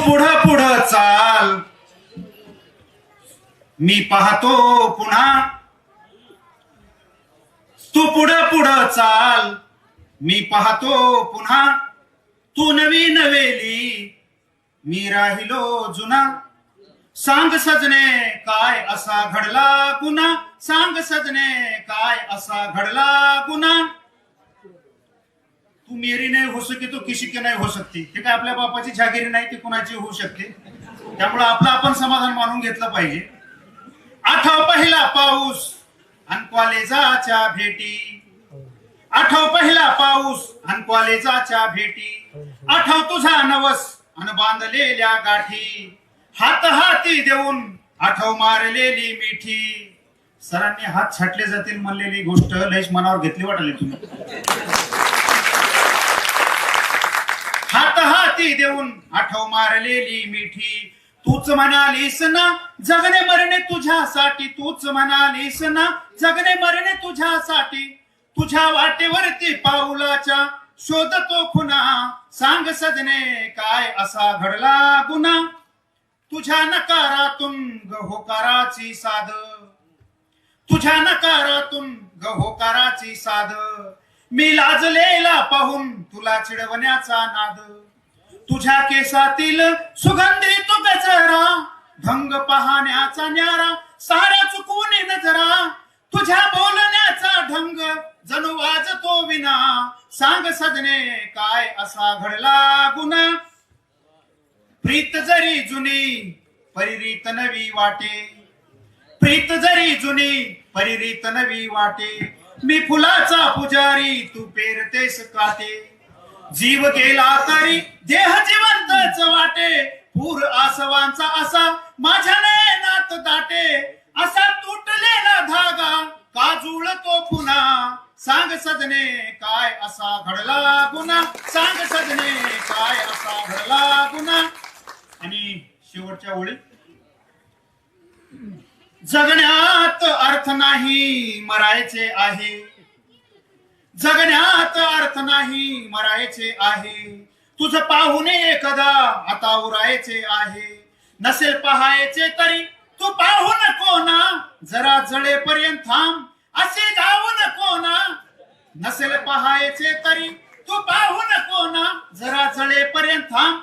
पुढं पुढं चाल. मी पाहतो पुन्हा. तू पुढं पुढं चाल. मी पाहतो पुन्हा. तू नवी नवेली. मी राहिलो जुना. सांग सजने काय असा घडला गुन्हा? सांग सजने काय असा घडला गुन्हा? तू मेरी नाही हो सके तो किसी नाही हो सकती हे काय आपल्या बापाची जागिरी नाही ती कुणाची होऊ शकते. त्यामुळे आपलं आपण समाधान मानून घेतलं पाहिजे. आठव पहिला पाऊस आणि कॉलेजाच्या भेटी. आठव पहिला पाऊस आणि कॉलेजाच्या भेटी. आठव तुझा नवस आणि बांधलेल्या गाठी. हात हाती देऊन आठव मारलेली मिठी. सरांनी हात छाटले जातील म्हणलेली गोष्ट लयच मनावर घेतली वाटली तुम्ही. हाती देऊन आठव मारलेली मिठी. तूच म्हणालीस ना जगणे मरणे तुझ्यासाठी. तूच म्हणालीस ना जगणे मरणे तुझ्यासाठी. तुझ्या वाटेवरती पाऊलाच्या शोधतो खुना सांग सजने काय असा घडला गुन्हा? तुझ्या नकारातून गहोकाराची साध. तुझ्या नकारातून गहोकाराची साध. मी लाजलेला पाहून तुला चिडवण्याचा नाद. तुझ्या केसातील सुगंधी तू गजरा. भंग पाहण्याचा न्यारा सारा चुकून नजरा तुझ्या बोलण्याचा ढंग जणू वाजतो विना. सांग सजने काय असा घडला गुन्हा? प्रीत जरी जुनी परिरीत नवी वाटे. प्रीत जरी जुनी परिरीत नवी वाटे. मी फुलाचा पुजारी तू पेरतेस काटे. जीव गेला तरी देह जिवंतच वाटे. पूर आसवांचा असा माझ्याने नात दाटे. असा तुटलेला धागा का जुळतो पुन्हा. सांग सजने काय असा घडला गुन्हा? सांग सजने काय असा घडला गुन्हा? आणि शेवटच्या ओळी जगण्यात अर्थ नाही मरायचे आहे. जगण्यात अर्थ नाही मरायचे आहे. तुझ पाहुणे एखादा आता उरायचे आहे. नसेल पहायचे तरी तू पाहू नको ना. जरा जडेपर्यंत थांब असे जाऊ नको ना. नसेल पहायचे तरी तू पाहू नको ना. जरा जडेपर्यंत थांब